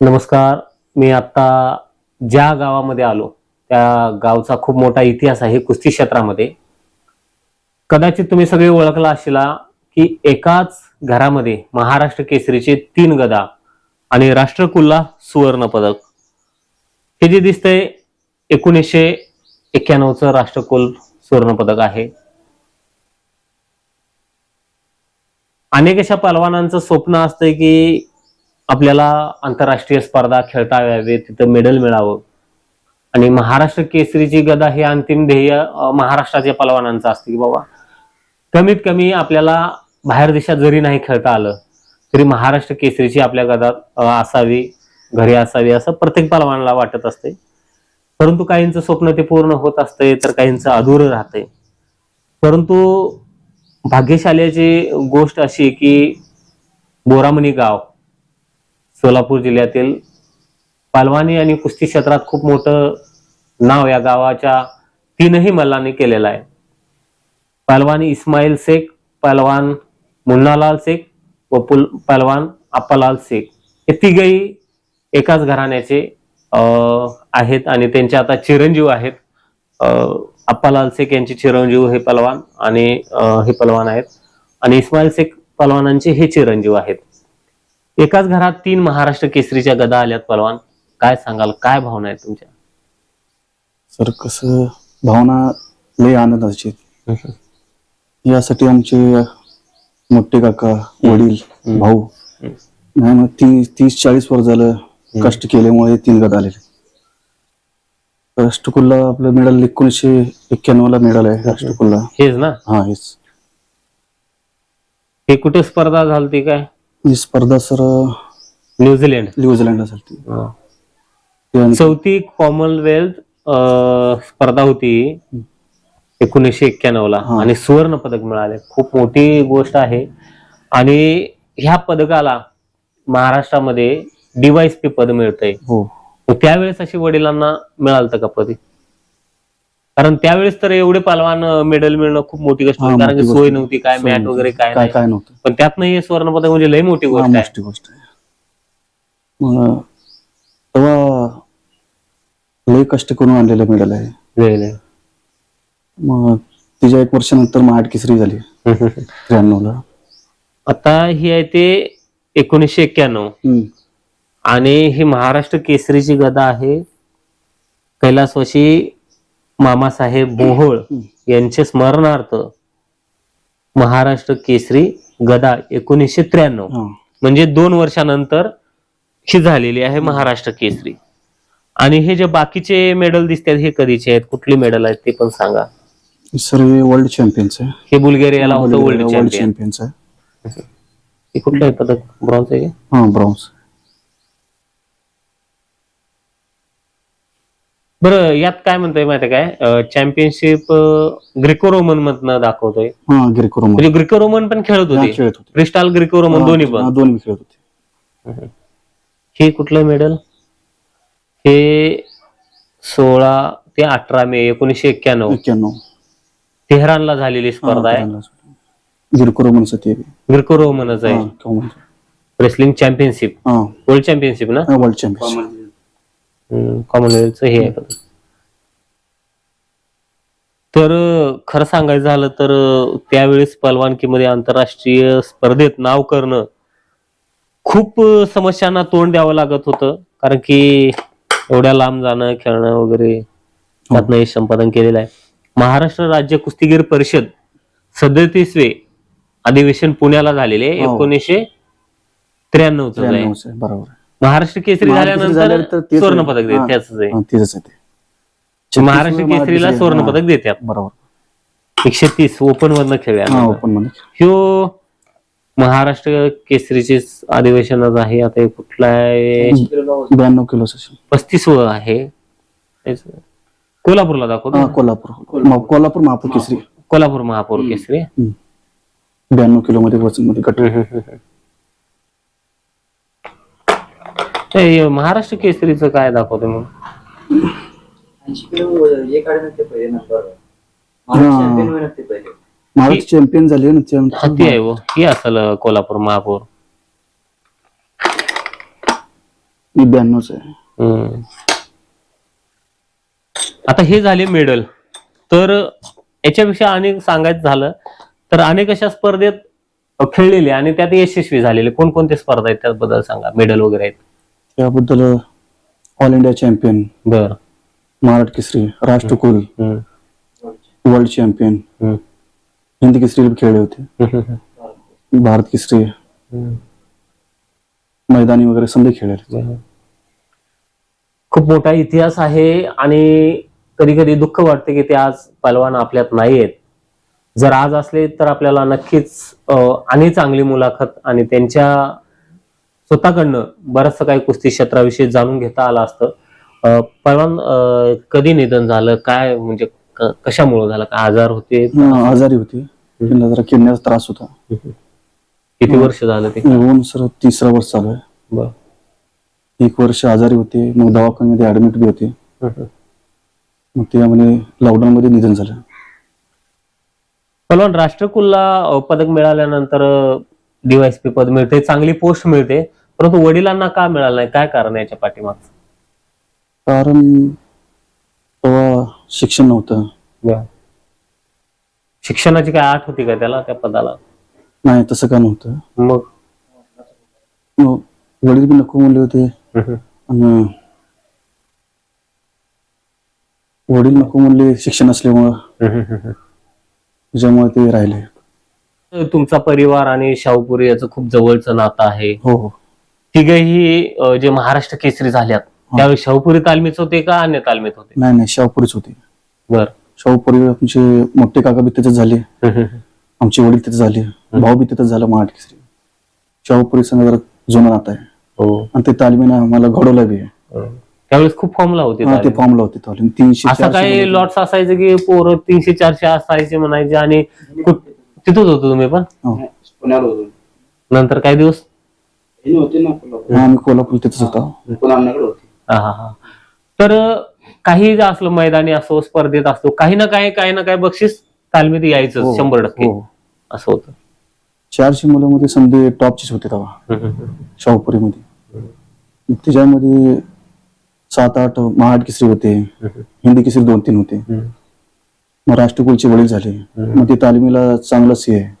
नमस्कार मी आता ज्या गावामध्ये आलो त्या गावचा खूप मोठा इतिहास आहे कुस्ती क्षेत्रामध्ये. कदाचित तुम्ही सगळे ओळखला असला की एकाच घरामध्ये महाराष्ट्र केसरीचे तीन गदा आणि राष्ट्रकुल्ला सुवर्ण पदक. हे जे दिसतंय एकोणीसशे एक्क्याण्णवचं राष्ट्रकुल सुवर्ण पदक आहे. अनेक अशा पलवानांचं स्वप्न असतंय की आपल्याला आंतरराष्ट्रीय स्पर्धा खेळता यावे तिथं मेडल मिळावं. आणि महाराष्ट्र केसरीची गदा हे अंतिम ध्येय महाराष्ट्राच्या पलवानांचं असते की बाबा. कमीत कमी आपल्याला बाहेर देशात जरी नाही खेळता आलं तरी महाराष्ट्र केसरीची आपल्या गदात असावी घरी असावी असं प्रत्येक पलवानाला वाटत असते. परंतु काहींचं स्वप्न ते पूर्ण होत असतंय तर काहींचं अधुरं राहतंय परंतु भाग्यशाल्याची गोष्ट अशी की बोरामणी गाव सोलापूर जिल्ह्यातील पालवानी आणि कुस्ती क्षेत्रात खूप मोठं नाव या गावाच्या तीनही मल्लांनी केलेलं आहे. पालवानी इस्माईल शेख पालवान मुन्नालाल शेख व पुल पालवान अप्पालाल शेख. हे तिघही एकाच घराण्याचे आहेत आणि त्यांचे आता चिरंजीव आहेत. अप्पालाल शेख यांचे चिरंजीव हे पलवान आणि हे पलवान आहेत. आणि इस्माईल शेख पलवानांचे हे चिरंजीव आहेत. एकाच घरात तीन महाराष्ट्र केसरीच्या गदा आल्यात पलवान. काय सांगाल? काय भावना आहेत तुमच्या? सर कसं भावना लय आनंदाची. यासाठी आमचे मोठे काका वडील. भाऊ. नाही मग तीस तीस चाळीस वर्ष झालं कष्ट केल्यामुळे तीन गद आलेले राष्ट्रकुलला आपलं मिळालं एकोणीसशे एक्क्याण्णव ला मिळालं आहे राष्ट्रकुलला. हेच ना? हा हेच. हे कुठे स्पर्धा झालती काय? ही स्पर्धा सर न्यूझीलंड. न्यूझीलंडला झाली हा. त्यानंतर चौथी कॉमनवेल्थ अं, स्पर्धा होती. एकोणीसशे एक्क्याण्णव ला हा. आणि सुवर्ण पदक मिळाले. खूप मोठी गोष्ट आहे. आणि ह्या पदकाला महाराष्ट्रामध्ये डीवायसपी पद मिळतंय. हो. मग त्यावेळेस अशी वडिलांना मिळालं का पदी? कारण त्यावेळेस तर एवढे पालवान मेडल मिळणं खूप मोठी गोष्ट होती. कारण की सोय. नव्हती काय मॅट. वगैरे काय काय नाही. काय नव्हतं. पण त्यातनं हे स्वर्ण पदक म्हणजे लय मोठी गोष्ट आहे. मोठी गोष्ट आहे. मग तेव्हा लय कष्ट करून आणलेलं मिळालं आहे. लय, लय. मग तिच्या एक वर्षानंतर महाड केसरी झाली. त्र्याण्णव ला आता ही आहे ते एकोणीसशे एक्क्याण्णव. आणि ही महाराष्ट्र केसरीची गदा आहे. कैलासवासी मामासाहेब बोहोळ. यांचे स्मरणार्थ महाराष्ट्र केसरी गदा एकोणीसशे त्र्याण्णव. हा. म्हणजे दोन वर्षानंतर ही झालेली आहे महाराष्ट्र केसरी. आणि हे जे बाकीचे मेडल दिसतात हे कधीचे आहेत? कुठली मेडल आहेत ते पण सांगा. सर्व वर्ल्ड चॅम्पियन्स आहे. हे बुल्गेरियाला होतं वर्ल्ड वर्ल्ड चॅम्पियन चॅम्पियन्स आहे. हे कुठलं आहे पदक? ब्रॉन्झ आहे? हा ब्रॉन्झ बरं यात काय म्हणतोय माहिती काय? चॅम्पियनशिप ग्रिको रोमन मधनं दाखवतोय. हा गिरको रोमन म्हणजे ग्रिको रोमन पण खेळत होते. खेळत होते. क्रिस्टाल ग्रिको रोमन दोन्ही हा, पण दोन्ही खेळत होते. हे कुठलं मेडल हे सोळा ते अठरा मे एकोणीसशे एक्क्याण्णव. एक्क्याण्णव. तेहरानला झालेली स्पर्धा आहे. गिरको रोमनचं ते. ग्रिको रोमनच आहे Roman. Wrestling championship world championship ना? वर्ल्ड चॅम्पियन्स कॉमनवेल्थचं हे आहे. तर खरं सांगायचं झालं तर त्यावेळेस पलवानकीमध्ये आंतरराष्ट्रीय स्पर्धेत नाव करणं खूप समस्यांना तोंड द्यावं लागत होतं कारण की एवढ्या लांब जाणं खेळणं वगैरे त्यातनं यश संपादन केलेलं आहे महाराष्ट्र राज्य कुस्तीगीर परिषद सदतीसवे अधिवेशन पुण्याला झालेले हो. एकोणीसशे आहे बरोबर. महाराष्ट्र केसरी महाराष्ट्र झाल्यानंतर झाल्यानंतर तेच सुवर्ण आहे. पदक देत हा. त्याच आहे. हा, तेच आहे ते. महाराष्ट्र केसरीला सुवर्ण पदक देतात. बरोबर. एकशे तीस ओपन मधनं हा खेळल्या ओपनमध्ये ह्यो महाराष्ट्र केसरीचे अधिवेशनच आहे. आता हे कुठला आहे? ब्याण्णव किलो असेल पस्तीस आहे. तेच. कोल्हापूरला दाखवतो हा कोल्हापूर. मा- कोल्हापूर महापूर केसरी. कोल्हापूर महापौर केसरी. ब्याण्णव किलो मध्ये वजनमध्ये गट हे महाराष्ट्र केसरीचं काय दाखवतो मग? ते. चॅम्पियन ते महाराष्ट्र झाले ना हत्ती आहे हो ही असेल कोल्हापूर महापौर. ब्याण्णवच आहे. हम्म. आता हे झाले मेडल. तर याच्यापेक्षा अनेक सांगायचं झालं तर अनेक अशा स्पर्धेत खेळलेले आणि त्यात यशस्वी झालेले. कोणकोणते स्पर्धा आहेत? त्याबद्दल सांगा. मेडल वगैरे आहेत. त्याबद्दल ऑल इंडिया चॅम्पियन बर महाराष्ट्र केसरी राष्ट्रकुल. World champion. हिंदी केसरी खेळले होते. भारत केसरी. मैदानी वगैरे समजे खेळले खूप मोठा इतिहास आहे आणि कधी कधी दुःख वाटते की ते आज पलवान आपल्यात नाही आहेत जर आज असले तर आपल्याला नक्कीच आणि चांगली मुलाखत आणि त्यांच्या स्वतःकडनं बरंचसं काही कुस्ती क्षेत्राविषयी जाणून घेता आलं असतं. अं, कधी निधन झालं? काय म्हणजे कशामुळे झालं? काय आजार होते? आजारी होती. जरा किडण्याचा त्रास होता. किती वर्ष झालं ते? सर तिसरा वर्ष चालू आहे बर. एक वर्ष आजारी होते. मग दवाखान्यामध्ये ऍडमिट बी होते. मग त्यामध्ये लॉकडाऊन मध्ये निधन झालं. पलवान राष्ट्रकुलला पदक मिळाल्यानंतर डीवायसपी पद मिळते. चांगली पोस्ट मिळते. परंतु वडिलांना का मिळालं नाही? काय कारण आहे याच्या पाठीमागचं? कारण तेव्हा शिक्षण नव्हतं. शिक्षणाची काय आठ होती का त्याला त्या पदाला? नाही तसं काय नव्हतं. मग? मग वडील बी नको म्हणले होते. आणि वडील नको म्हणले शिक्षण असल्यामुळं. त्याच्यामुळे ते राहिले. तुमचा परिवार आणि शाहूपुरी याचं खूप जवळचं नातं आहे. हो हो. तिघही जे महाराष्ट्र केसरी झाल्यात त्यावेळी शाहूपुरी तालमीच होते का अन्य तालमीत होते? नाही नाही शाहपुरीच होती. बर. शाहपुरी आमचे मोठे काका बी तिथेच झाले. आमचे वडील तिथे झाले. भाऊ बी तिथेच झाला मराठी केसरी. शाहपुरी संघ जरा जुना नातं आहे. हो. आणि ते तालमीनं आम्हाला घडवलं बी आहे. हो. त्यावेळेस खूप फॉर्मला होते ते. फॉर्मला होते तालीम तीनशे असं काही लॉट्स असायचं की पोरं तीनशे चारशे असायचे म्हणायचे आणि तिथंच होतो तुम्ही पण? हो. नंतर काही दिवस? होते ना कोल्हापूर हा, आम्ही कोल्हापूर तिथेच होतो हा, हा, हा. तर काही जे असलं मैदानी असो स्पर्धेत असतो काही ना काही काही ना काही बक्षीस तालमीत यायचं हो, शंभर टक्के. हो. असं होतं. चारशे मुलांमध्ये समजे टॉपचेच होते तेव्हा. शाहपुरीमध्ये. त्याच्यामध्ये सात आठ महाड केसरी होते. हिंदी केसरी दोन तीन होते. मग राष्ट्रकुलचे वडील झाले. मग ते तालमीला चांगलंच हे. आहे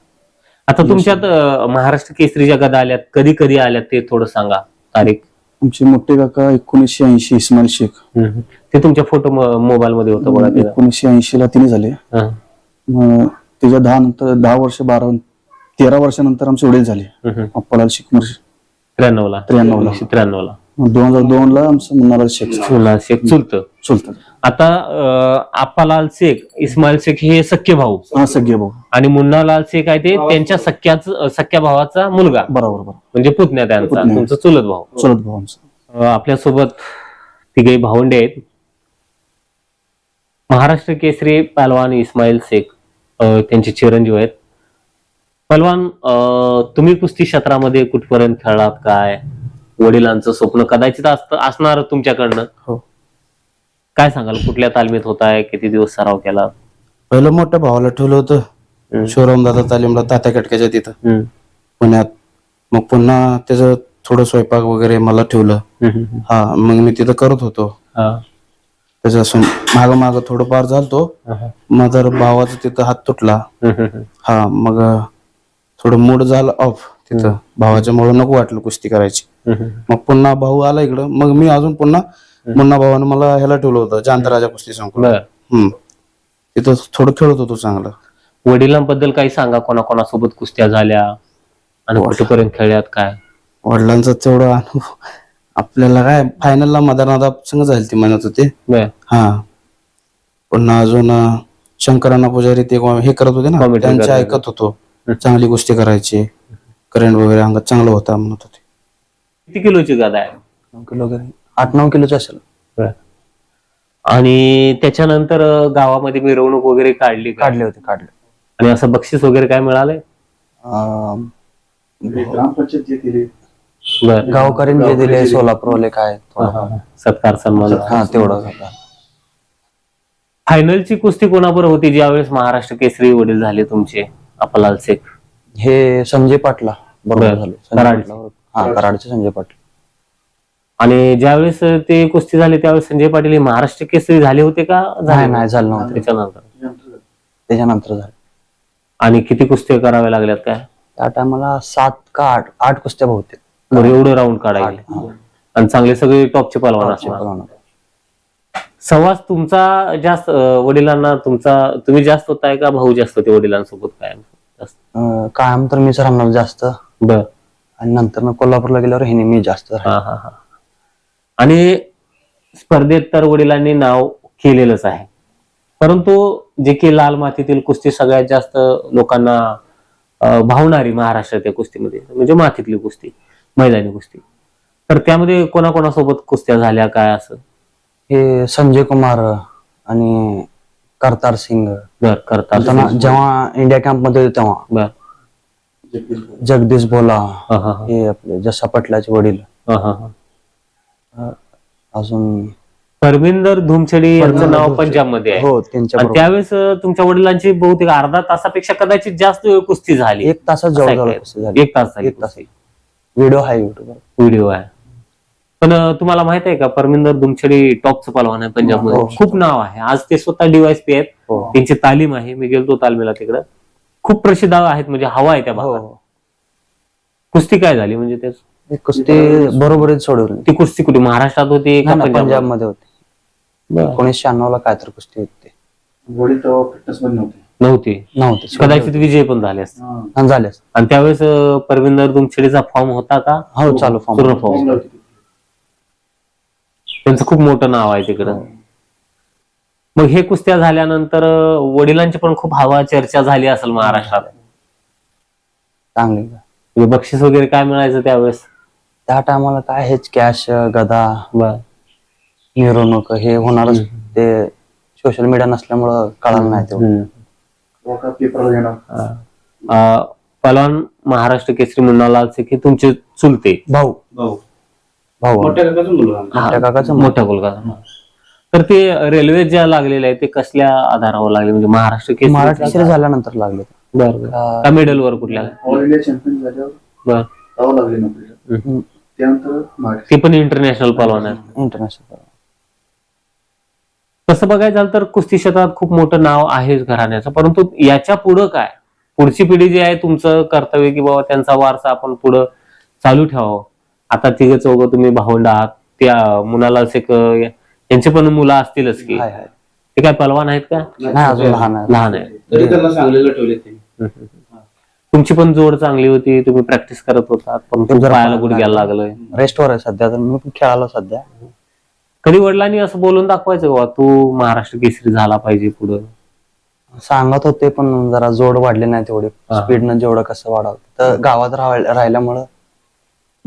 आता तुमच्यात महाराष्ट्र केसरीच्या गदा आल्यात कधी कधी आल्यात ते थोडं सांगा तारीख? आमचे मोठे काका एकोणीसशे ऐंशी इस्माईल शेख. ते तुमच्या फोटो मोबाईल मध्ये होतं बघा ते. एकोणीसशे ऐंशी ला तिने झाले. हा. मग त्याच्या दहा नंतर दहा वर्ष बारा तेरा वर्षानंतर आमचे वडील झाले. अप्पालाल शेख मुर्शी. त्र्याण्णव ला त्र्याण्णवला. त्र्याण्णव ला मग दोन हजार दोन ला आमचं मुन्नालाल शेख शेख चुलत. चुलत. आता अं, आप्पालाल शेख इस्माईल शेख हे सख्खे भाऊ. हा सगळे भाऊ. आणि मुन्नालाल शेख आहे ते त्यांच्या सख्याच सख्या भावाचा मुलगा. बरोबर बरोबर. म्हणजे पुतण्या त्यांचा पुतण्या. तुमचं चुलत भाऊ. चुलत भाऊ आमचं. अं, आपल्यासोबत तिघे भावंडे आहेत. महाराष्ट्र केसरी पहलवान इस्माईल शेख अं, त्यांचे चिरंजीव आहेत. पहलवान अं, तुम्ही कुस्ती क्षेत्रामध्ये कुठपर्यंत खेळलात काय? वडिलांचं स्वप्न कदाचित असतं असणार तुमच्याकडनं. हो. काय सांगाल? कुठल्या तालमीत होताय? किती दिवस सराव केला? पहिलं मोठ्या भावाला ठेवलं. होतं. शिवराम दादा तालीमला तात्या कटक्याच्या तिथं. पुण्यात. मग पुन्हा त्याचं थोडं स्वयंपाक वगैरे मला ठेवलं. हा मग मी तिथं करत होतो. त्याच्या माग माग थोडंफार झालतो. मग जर भावाचा तिथं हात तुटला. हा मग थोडं मूड झालं ऑफ तिथं. भावाच्या मुळे नको वाटलं कुस्ती करायची. मग पुन्हा भाऊ आला इकडं. मग मी अजून पुन्हा मुन्ना भावानं मला ह्याला ठेवलं होतं जांतराजा कुस्ती संकुल बर. हम्म. तिथं थोडं खेळत होतो चांगलं. वडिलांबद्दल काही सांगा कोणाकोणासोबत कुस्त्या झाल्या आणि कुठेपर्यंत खेळल्यात काय? वडिलांचा तेवढा अनुभव. आपल्याला काय फायनलला मदारनादा संघ झाली ती म्हणत होते. हा. पुन्हा अजून अं, शंकरांना पुजारी ते हे करत होते ना Commentary त्यांचे करत ऐकत होतो. चांगली गोष्टी करायची. करंट वगैरे अंगात चांगलं होता म्हणत होते. किती किलोची गादा आहे? आठ नऊ किलोचे असेल. आणि त्याच्यानंतर अं, गावामध्ये मिरवणूक वगैरे काढली का? काढले होते काढले. आणि असं बक्षीस वगैरे काय मिळालंय? अं, ग्रामपंचायत जे दिली. बर. गावकऱ्यांनी जे दिले सोलापूरवाले काय थोडं. सत्कार सन्मान. हा तेवढं झालं. फायनलची कुस्ती कोणाबरोबर होती ज्यावेळेस महाराष्ट्र केसरी वडील झाले तुमचे अपलाल शेख? हे संजय पाटला बरोबर बरं. झाले. संजय कराड. पाटला बरोबर. हा कराडचे संजय पाटील. आणि ज्यावेळेस ते कुस्ती झाली त्यावेळेस संजय पाटील हे महाराष्ट्र केसरी झाले होते का? झाले नाही नाही झालं नव्हतं. त्याच्यानंतर? त्याच्यानंतर झालं. आणि किती कुस्त्या कराव्या लागल्यात काय? त्या टायमाला सात का आठ आठ कुस्त्या बहुतेक. बरं एवढं राऊंड काढायचे हा. आणि चांगले सगळे टॉपचे पलवान असणार. सहवास तुमचा जास्त अं, वडिलांना तुमचा तुम्ही जास्त होताय का भाऊ जास्त होते वडिलांसोबत काय जास्त. अं, कायम तर मीच राहणार जास्त. बर. आणि नंतर मग कोल्हापूरला गेल्यावर हे मी जास्त राहिलो. हा हा हा. आणि स्पर्धेत तर वडिलांनी नाव केलेलंच आहे. परंतु जे की लाल मातीतील कुस्ती सगळ्यात जास्त लोकांना भावणारी महाराष्ट्राच्या कुस्तीमध्ये म्हणजे मातीतली कुस्ती मैदानी कुस्ती. तर त्यामध्ये कोणाकोणासोबत कुस्त्या झाल्या काय असं? हे संजय कुमार आणि करतार सिंग. बर तेव्हा- जेव्हा इंडिया कॅम्पमध्ये होते तेव्हा. बर. जगदीश बोला हा हा हा. हे आपले जसा पटलाचे वडील. हा हा हा. अजून परमिंदर धुमछडी यांचं नाव पंजाबमध्ये आहे. हो त्यांच्या आणि त्यावेळेस अं, तुमच्या वडिलांची बहुतेक अर्धा तासापेक्षा कदाचित जास्त वेळ कुस्ती झाली. एक तासात जवळ झाली. एक तास झाली एक तास. व्हिडिओ आहे युट्यूबवर व्हिडिओ आहे. पण अं, तुम्हाला माहीत आहे का परमिंदर दुमछडी टॉपचं पलवान आहे पंजाबमध्ये. हो. खूप नाव आहे. आज ते स्वतः डीवायस पी आहेत. हो. त्यांची तालीम आहे. मी गेलतो तालमीला तिकडं. खूप प्रसिद्ध आहेत. म्हणजे हवा आहे त्या भागात. हो. कुस्ती काय झाली? म्हणजे ते कुस्ती बरोबरच सोडवली. ती कुस्ती कुठे? महाराष्ट्रात होती का पंजाब पंजाबमध्ये? होती. एकोणीसशे शहाण्णव ला काय तर कुस्ती होती. वडील तेव्हा फिटनेस मध्ये नव्हते. नव्हती? नव्हती कदाचित विजय पण झाले असते. आणि आणि त्यावेळेस अं, परमिंदर दुमछडीचा फॉर्म होता का? हो चालू पूर्ण फॉर्म फॉर्म त्यांचं खूप मोठं नाव आहे तिकडं. मग हे कुस्त्या झाल्यानंतर अं, वडिलांची पण खूप हवा चर्चा झाली असेल महाराष्ट्रात. चांगली. म्हणजे बक्षीस वगैरे काय मिळायचं त्यावेळेस? त्या टायमाला काय हेच कॅश गदा बर मिरवणूक हे होणारच ते सोशल मीडिया नसल्यामुळं कळालं नाही तेवढं पेपरला येणार अं, पलवान महाराष्ट्र केसरी मुन्नालालचे की तुमचे चुलते. भाऊ. भाऊ. भाऊ. मोठ्या काकाचं मुलगा. हा, मोठ्या काकाचं कोलकाता तर ते रेल्वे ज्या लागलेल्या आहेत ते कसल्या आधारावर लागले? म्हणजे महाराष्ट्र केसरी मराठी केसरी झाल्यानंतर लागले बर बर. का- का मेडल वर कुठल्या? ऑल इंडिया चॅम्पियन झाल्यावर बर. जावं लागले नोकरीला हम्म. त्यानंतर ते पण इंटरनॅशनल पलवान आहेत इंटरनॅशनल तसं बघायचं झालं तर कुस्ती क्षेत्रात खूप मोठं नाव आहेच घराण्याचं. परंतु याच्या पुढं काय? पुढची पिढी जी आहे तुमचं कर्तव्य की बाबा त्यांचा वारसा आपण पुढं चालू ठेवावं. आता तिघे चौघ तुम्ही भावंड आहात. त्या मुलाला शेख यांचे पण मुलं असतीलच की. ते काय पलवान आहेत का? नाही अजून लहान आहे लहान आहे तरी त्यांना सांगलेलं ठेवले ते. तुमची पण जोड चांगली होती तुम्ही प्रॅक्टिस करत होतात पण जरा पायाला गुडघ्याला लागलंय. रेस्टवर आहे सध्या तर मी पण खेळालो सध्या. कधी वडिलांनी असं बोलून दाखवायचं बाबा तू महाराष्ट्र केसरी झाला पाहिजे पुढं? सांगत होते पण जरा जोड वाढली नाही तेवढी. हा. स्पीडनं जेवढं कसं वाढावं. तर गावात राह- राहिल्यामुळं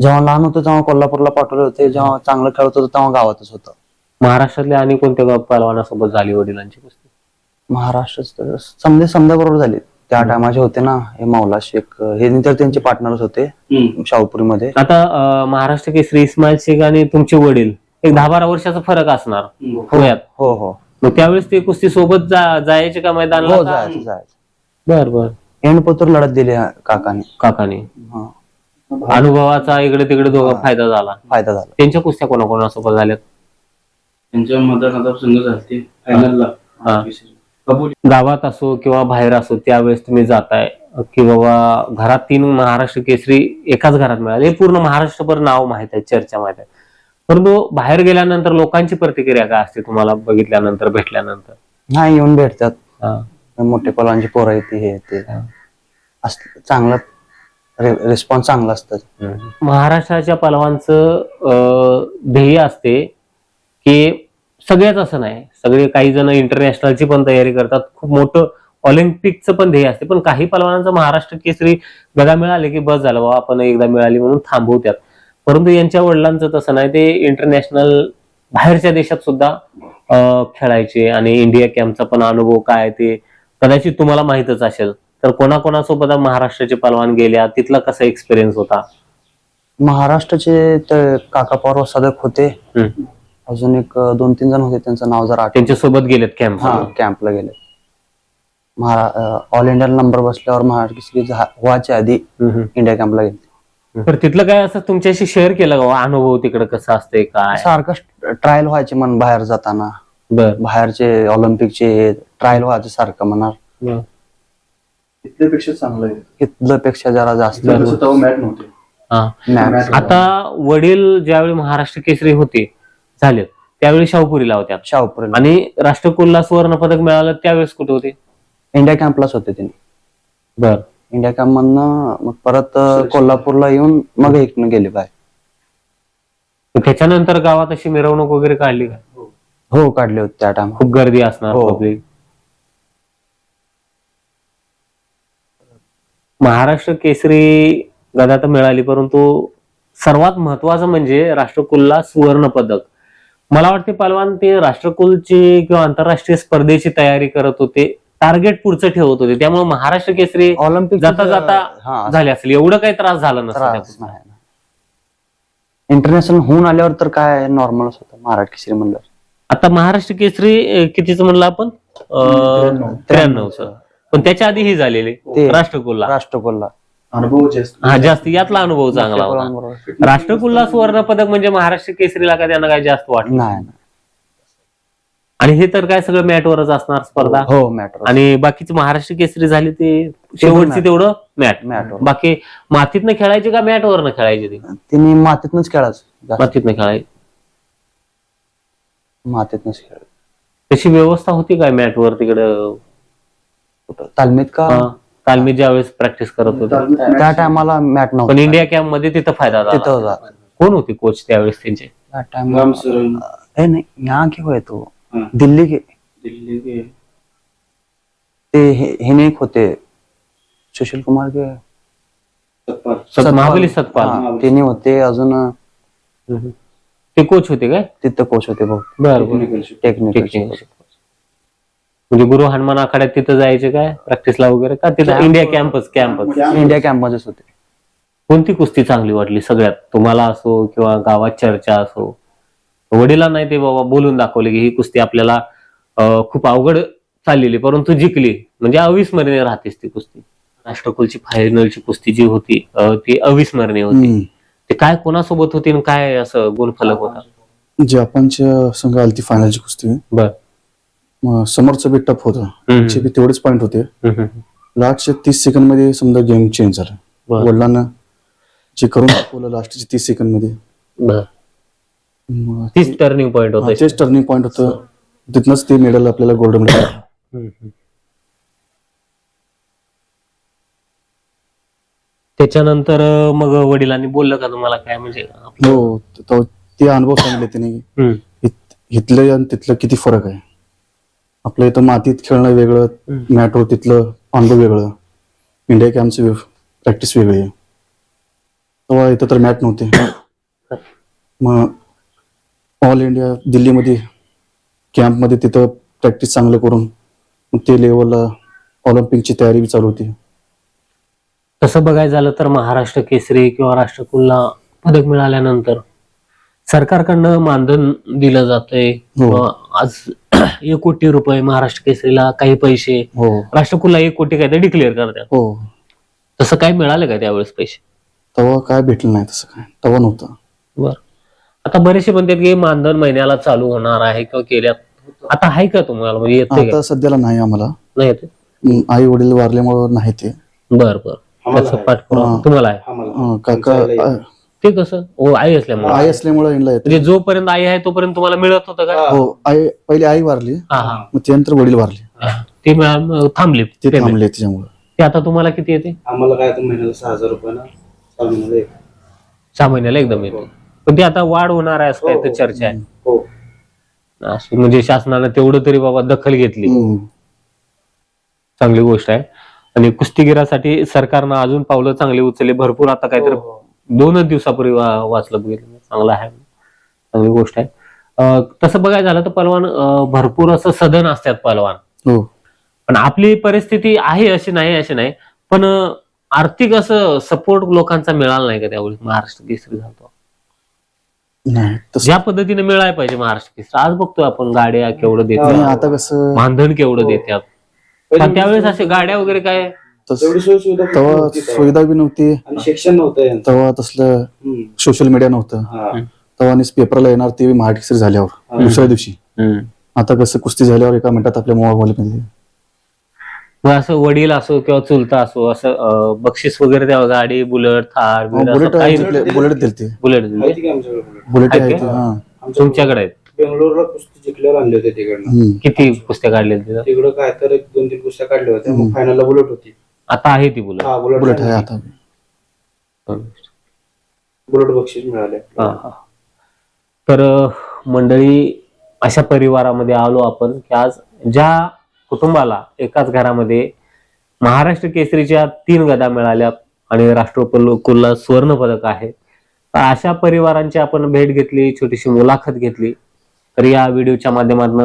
जेव्हा लहान होतो तेव्हा कोल्हापूरला पाठवले होते जेव्हा चांगलं खेळत होतो तेव्हा गावातच होतं. महाराष्ट्रातल्या आणि कोणत्या गाव- पहलवानासोबत झाली वडिलांची कुस्ती? महाराष्ट्र समजे समजा बरोबर झाले. त्या टायमाचे होते ना हे मौला शेख हे तर त्यांचे पार्टनर्स होते शाहूपुरीमध्ये. आता अं, महाराष्ट्र केसरी इस्माईल शेख आणि तुमचे वडील एक दहा बारा वर्षाचा फरक असणार वयात हो हो. मग त्यावेळेस ते कुस्ती सोबत जा- जायचे का हो मैदानाला? का? जायचं जायचं. बर बर. एंडपतूर लढत दिली हा काकाने. काकाने. हा. अनुभवाचा इकडे तिकडे दोघा फायदा झाला. फायदा झाला. त्यांच्या कुस्त्या कोणाकोणासोबत झाल्यात? त्यांच्या मदार संघ झालते फायनलला हा. गावात असो किंवा बाहेर असो त्यावेळेस तुम्ही जाताय. की बाबा घरात तीन महाराष्ट्र केसरी एकाच घरात मिळाले. हे पूर्ण महाराष्ट्रभर नाव माहीत आहे चर्चा माहीत आहे. परंतु बाहेर गेल्यानंतर लोकांची प्रतिक्रिया काय असते तुम्हाला बघितल्यानंतर भेटल्यानंतर? नाही येऊन भेटतात. हा. मोठे पलांची पोरं येते हे ते. असं चांगलं रिस्पॉन्स चांगला असतं महाराष्ट्राच्या पलवांचं ध्येय असते की सगळेच असं नाही. सगळे काही जण इंटरनॅशनलची पण तयारी करतात. खूप मोठं ऑलिम्पिकचं पण ध्येय असते. पण काही पलवानांचं महाराष्ट्र केसरी गदा मिळाले की बस झालं. बाबा आपण एकदा मिळाली म्हणून थांबवत्यात परंतु यांच्या वडिलांचं तसं नाही. ते इंटरनॅशनल बाहेरच्या देशात सुद्धा खेळायचे आणि इंडिया कॅम्पचा पण अनुभव काय ते कदाचित तुम्हाला माहितच असेल. तर कोणाकोणासोबत महाराष्ट्राचे पलवान गेल्या? तिथला कसा एक्सपिरियन्स होता? महाराष्ट्राचे ते काका पवार सदक होते. अजून एक दोन तीन जण होते. त्यांचं नाव जरा त्यांच्यासोबत गेलेत कॅम्प हा कॅम्पला गेले महारा ऑल इंडिया नंबर बसल्यावर महाराष्ट्र व्हायच्या आधी इंडिया कॅम्पला गेले तर तिथलं काय असं तुमच्याशी शेअर केलं का? अनुभव तिकडे कसं असतंय काय? सारखं ट्रायल व्हायचे मन बाहेर जाताना. बर. बाहेरचे ऑलिम्पिकचे ट्रायल व्हायचे सारखं म्हणा इथल्यापेक्षा चांगलं आहे. जरा जास्त. मॅट नव्हते. हा. आता वडील ज्यावेळी महाराष्ट्र केसरी होते झाले. त्यावेळी शाहपुरीला होत्या. शाहपुरीला. आणि राष्ट्रकुलला सुवर्ण पदक मिळालं त्यावेळेस कुठे होते? इंडिया कॅम्पलाच होते त्यांनी बर. इंडिया कॅम्प मधनं मग परत कोल्हापूरला येऊन मग इकडनं गेले बाहेर. त्याच्यानंतर गावात अशी मिरवणूक वगैरे काढली का? हो. काढले होते त्या टाइम खूप गर्दी असणार हो. पब्लिक महाराष्ट्र केसरी गदा तर मिळाली परंतु सर्वात महत्वाचं म्हणजे राष्ट्रकुलला सुवर्ण पदक मला वाटते पलवान ते राष्ट्रकुलची किंवा आंतरराष्ट्रीय स्पर्धेची तयारी करत होते टार्गेट पुढचं ठेवत होते. त्यामुळे महाराष्ट्र केसरी ऑलिम्पिक जाता जाता झाले असेल. एवढं काही त्रास झाला नसतं इंटरनॅशनल होऊन आल्यावर तर काय नॉर्मलच होतं महाराष्ट्र केसरी म्हणलं आता महाराष्ट्र केसरी कितीचं म्हणलं आपण? त्र्याण्णवचं पण त्याच्या आधी ही झालेली राष्ट्रकुलला. राष्ट्रकुलला. अनुभव जास्त. हा जास्त. यातला अनुभव चांगला होता. राष्ट्रकुलला सुवर्ण पदक म्हणजे महाराष्ट्र केसरीला का त्यांना काय जास्त वाटत नाही? नाही. आणि हे तर काय सगळं मॅटवरच असणार स्पर्धा? हो मॅटर आणि बाकीची महाराष्ट्र केसरी झाली ते शेवटची. तेवढं मॅट. मॅटवर. बाकी मातीतनं खेळायचे का मॅटवरनं खेळायचे ते? तिने मातीतनच खेळायचं. जास्त. मातीतनं खेळायचे. मातीतनच खेळ तशी व्यवस्था होती काय मॅटवर तिकडं? तालमीत का? हा, तालमीत ज्यावेळेस प्रॅक्टिस करत होते. त्या टायमाला मॅट पण नव्हतं. इंडिया कॅम्पमध्ये तिथं फायदा झाला. तिथं होता. कोण होते कोच त्यावेळेस त्यांचे? त्या टाइम ए नाही यहाँ क्यों है तो? दिल्ली के दिल्ली के. ते हे होते. सुशील कुमार के सतपाल. सत- महाबली सतपाल. हा, ते नाही होते. अजून हम्म. ते कोच होते काय? तिथं कोच होते बरं shift. टेक्निकल टेक्निकल म्हणजे गुरु हनुमान आखाड्यात तिथं जायचे काय? प्रॅक्टिसला वगैरे? का तिथं इंडिया कॅम्पच कॅम्पच इंडिया कॅम्प मध्येच होते. कोणती कुस्ती चांगली वाटली सगळ्यात? तुम्हाला असो किंवा गावात चर्चा असो. वडिलांना नाही ते बाबा बोलून दाखवले की ही कुस्ती आपल्याला खूप अवघड चाललेली परंतु जिंकली. म्हणजे अविस्मरणीय राहतेच ती कुस्ती. राष्ट्रकुलची फायनलची कुस्ती जी होती ती अविस्मरणीय होती. ते काय कोणासोबत होती आणि काय असं गुणफलक होता? जपानच्या संघ आलती फायनलची कुस्ती. बर. मग समोरचं बी टफ होतं. बी तेवढेच पॉईंट होते. लास्टच्या तीस सेकंडमध्ये समजा गेम चेंज झाला. बर. वडिलांना जे करून दाखवलं लास्टच्या तीस सेकंडमध्ये. बर. मग तीच टर्निंग पॉइंट हा, होतं तेच टर्निंग पॉईंट होतं. तिथनच ते मेडल आपल्याला गोल्ड मेडल. त्याच्यानंतर अं, मग वडिलांनी बोललं का तुम्हाला काय म्हणजे हो तो- ते अनुभव सांगितले त्याने. हम्म, इथलं आणि तिथलं किती फरक आहे. आपल्या इथं मातीत खेळणं वेगळं हम्म. मॅटवर तिथलं अनुभव वेगळं. इंडिया कॅम्पची प्रॅक्टिस वेगळी आहे. तेव्हा इथं तर मॅट नव्हते. मग ऑल इंडिया दिल्लीमध्ये कॅम्पमध्ये तिथं प्रॅक्टिस चांगलं करून ते लेवलला ऑलिम्पिकची तयारी चालू होती. तसं बघायचं झालं तर महाराष्ट्र केसरी किंवा राष्ट्रकुलला पदक मिळाल्यानंतर सरकारकडनं मानधन दिलं जातंय. हो. आज एक कोटी रुपये महाराष्ट्र केसरीला काही पैसे. हो. राष्ट्रकुलला एक कोटी काय ते डिक्लेअर करतात. हो. तसं काय मिळालं का त्यावेळेस पैसे? तेव्हा काय भेटलं नाही तसं काय? तेव्हा नव्हतं. बर. आता बरेचसे म्हणतात की मानधन महिन्याला चालू होणार आहे किंवा केल्यात. आता आहे का तुम्हाला? म्हणजे येते का? आता सध्याला नाही आम्हाला. नाही येते आई वडील वारल्यामुळे नाही ते. बर बर. त्याचा पाठपुरावा. तुम्हाला आहे. अं, काका ते कसं? हो आई असल्यामुळे. आई असल्यामुळे यांना येते. म्हणजे जोपर्यंत आई आहे तोपर्यंत तुम्हाला मिळत होतं का? हो आई पहिले आई वारली हा हा. मग त्यानंतर वडील वारले. ते मिळा- थांबले ते payment. थांबले त्याच्यामुळे. ते आता तुम्हाला किती येते? आम्हाला काय आता महिन्याला सहा हजार रुपये ना? चालू मध्ये सहा महिन्याला एकदम येते. पण ते आता वाढ होणार आहे असं काय तर चर्चा आहे. हो. असं म्हणजे शासनानं तेवढं तरी बाबा दखल घेतली. हम्म. चांगली गोष्ट आहे. आणि कुस्तीगिरासाठी सरकारनं अजून पावलं चांगली उचलली. भरपूर आता काहीतरी दोनच दिवसापूर्वी वाचलं बघितलं चांगलं आहे. चांगली गोष्ट आहे. तसं बघायला झालं तर पलवान भरपूर असं सदन असतात पलवान हो. पण आपली परिस्थिती आहे अशी नाही अशी नाही. पण आर्थिक असं सपोर्ट लोकांचा मिळाला नाही का त्यावेळी? महाराष्ट्र केसरी झालतो. ज्या पद्धतीने मिळायला पाहिजे महाराष्ट्र केसरी. आज बघतोय आपण गाड्या केवढं देतात. आता कसं मानधन केवढं देतात. पण त्यावेळेस असे गाड्या वगैरे काय तेवढी सोय सुविधा कुठे तेव्हा नव्हती तेव्हा. सुविधा बी नव्हती आणि शिक्षण नव्हतं यांचं तेव्हा तसलं हम्म. सोशल मीडिया नव्हतं हा. तेव्हा आणि पेपरला येणार ते महाकेसरी झाल्यावर हा. दुसऱ्या दिवशी हम्म. आता कसं कुस्ती झाल्यावर एका मिनिटात आपल्या मोबाईल मध्ये मग असं वडील असो किंवा चुलता असो असं अं, बक्षीस वगैरे द्यावं गाडी बुलेट थार असं बुलेट काही बुलेट दिलते बुलेट माहिती की आमच्याकडे बुलेट? बुलेट आहे? ते, हा आमच्या तुमच्याकडे आहेत बेंगलोरला कुस्ती जिंकल्यावर आणले होते तिकडनं हम्म. किती पुस्तक काढले तिथं तिकडं काय तर एक दोन तीन कुस्त्या काढल्या होत्या मग फायनलला बुलेट होती आता आहे ती बुलेट. हा बुलेट बुलेट आहे आता. बुलेट बक्षीस मिळाले. हा, हा. तर अ, मंडळी अशा परिवारामध्ये आलो आपण की आज ज्या कुटुंबाला एकाच घरामध्ये महाराष्ट्र केसरीच्या तीन गदा मिळाल्या आणि राष्ट्रकुलला सुवर्ण पदक आहे तर अशा परिवारांची आपण भेट घेतली छोटीशी मुलाखत घेतली. तर या व्हिडिओच्या माध्यमातून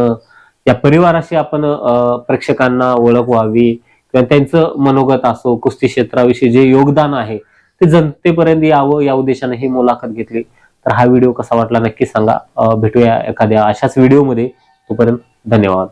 या परिवाराशी आपण अ, प्रेक्षकांना ओळख व्हावी किंवा त्यांचं मनोगत असो कुस्ती क्षेत्राविषयी जे योगदान आहे ते जनतेपर्यंत यावं या उद्देशाने ही मुलाखत घेतली. तर हा व्हिडिओ कसा वाटला नक्की सांगा. भेटूया एखाद्या अशाच व्हिडिओमध्ये. तोपर्यंत धन्यवाद.